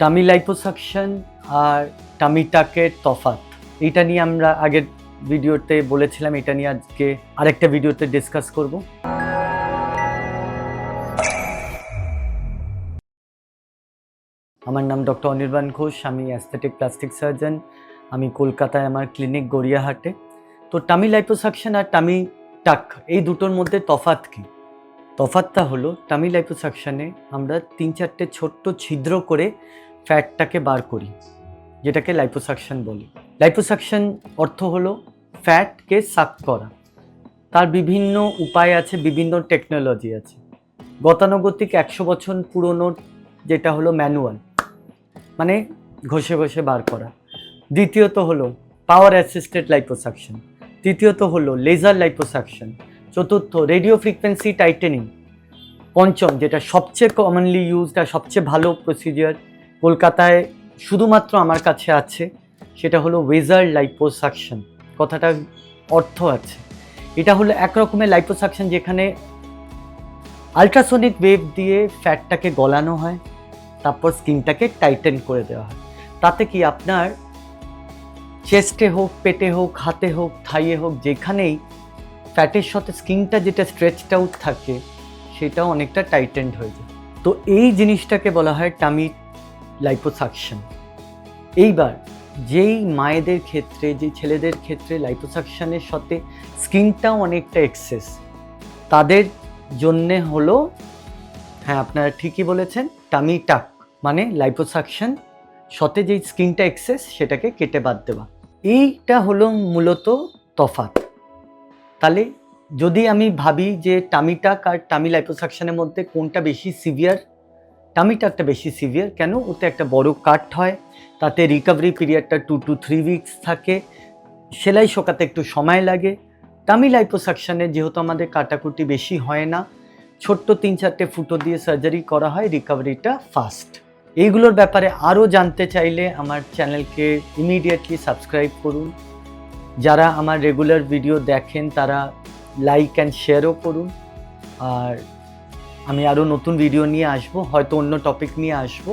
Tummy liposuction আর টামিটাকের তফাত এইটা নিয়ে আমরা আগের ভিডিওতে বলেছিলাম, এটা নিয়ে আজকে আরেকটা ভিডিওতে ডিসকাস করব। আমার নাম ডক্টর অনির্বাণ ঘোষ, আমি অ্যাস্থেটিক প্লাস্টিক সার্জন আমি কলকাতায় আমার ক্লিনিক গড়িয়াহাটে। তো টামি লাইপোসাকশন আর টামি টাক এই দুটোর মধ্যে তফাৎ কী? তফাৎটা হলো টামি লাইপোসাকশনে আমরা তিন চারটে ছোট্ট ছিদ্র করে ফ্যাটটাকে বার করি, যেটাকে লাইপোসাকশন বলি। লাইপোসাকশন অর্থ হলো ফ্যাটকে সাক করা। তার বিভিন্ন উপায় আছে, বিভিন্ন টেকনোলজি আছে। গতানুগতিক একশো বছর পুরনো যেটা হলো ম্যানুয়াল মানে ঘষে ঘষে বার করা। দ্বিতীয়ত হলো পাওয়ার অ্যাসিস্টেড লাইপোসাকশন তৃতীয়ত হলো লেজার লাইপোসাকশন চতুর্থ রেডিও ফ্রিকোয়েন্সি টাইটেনিং পঞ্চম, যেটা সবচেয়ে কমনলি ইউজড আর সবচেয়ে ভালো প্রসিজিয়ার কলকাতায় শুধুমাত্র আমার কাছে আছে, সেটা হলো ওয়েজার লাইপোসাকশন কথাটা অর্থ আছে। এটা হলো এক রকমের লাইপোসাকশন যেখানে আলট্রাসোনিক ওয়েভ দিয়ে ফ্যাটটাকে গলানো হয়, তারপর স্কিনটাকে টাইটেন করে দেওয়া হয়। তাতে কি আপনার চেস্টে হোক, পেটে হোক, হাতে হোক থাইয়ে হোক, যেখানেই ফ্যাটের সাথে স্কিনটা যেটা স্ট্রেচড আউট থাকে, সেটাও অনেকটা টাইটেন্ড হয়ে যায়। তো এই জিনিসটাকে বলা হয় টামি লাইপোসাকশন এইবার যেই মায়েদের ক্ষেত্রে, যেই ছেলেদের ক্ষেত্রে লাইপোসাকশনের সাথে স্কিনটাও অনেকটা এক্সেস তাদের জন্যে হলো হ্যাঁ আপনারা ঠিকই বলেছেন টামি টাক মানে লাইপোসাকশন সাথে যেই স্কিনটা এক্সেস সেটাকে কেটে বাদ দেওয়া। এইটা হলো মূলত তফাৎ। তাহলে যদি আমি ভাবি যে টামিটাক আর টামি লাইপোসাকশনের মধ্যে কোনটা বেশি সিভিয়ার টামিটাকটা বেশি সিভিয়ার কেন? ওতে একটা বড় কাট হয়, তাতে রিকভারি পিরিয়ডটা টু টু থ্রি উইকস থাকে, সেলাই শোকাতে একটু সময় লাগে। টামি লাইপোসাকশনে যেহেতু আমাদের কাটাকুটি বেশি হয় না, ছোট্ট তিন চারটে ফুটো দিয়ে সার্জারি করা হয় রিকভারিটা ফাস্ট এইগুলোর ব্যাপারে আরও জানতে চাইলে আমার চ্যানেলকে ইমিডিয়েটলি সাবস্ক্রাইব করুন। যারা আমার রেগুলার ভিডিও দেখেন, তারা লাইক অ্যান্ড শেয়ারও করুন। আর আমি আরও নতুন ভিডিও নিয়ে আসব, হয়তো অন্য টপিক নিয়ে আসব।